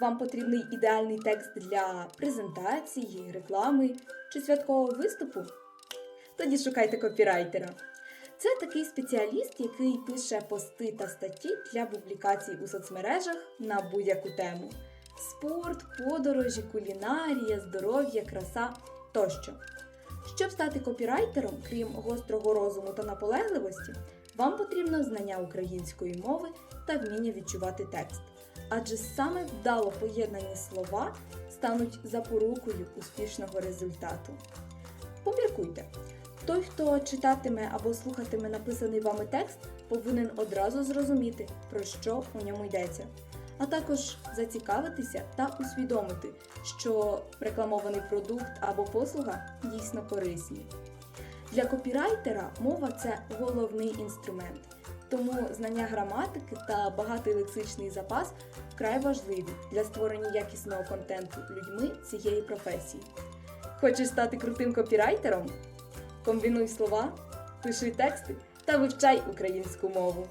Вам потрібний ідеальний текст для презентації, реклами чи святкового виступу? Тоді шукайте копірайтера. Це такий спеціаліст, який пише пости та статті для публікацій у соцмережах на будь-яку тему: спорт, подорожі, кулінарія, здоров'я, краса тощо. Щоб стати копірайтером, крім гострого розуму та наполегливості, вам потрібно знання української мови та вміння відчувати текст. Адже саме вдало поєднані слова стануть запорукою успішного результату. Поміркуйте. Той, хто читатиме або слухатиме написаний вами текст, повинен одразу зрозуміти, про що у ньому йдеться, а також зацікавитися та усвідомити, що рекламований продукт або послуга дійсно корисні. Для копірайтера мова це головний інструмент, тому знання граматики та багатий лексичний запас вкрай важливі для створення якісного контенту людьми цієї професії. Хочеш стати крутим копірайтером? Комбінуй слова, пиши тексти та вивчай українську мову.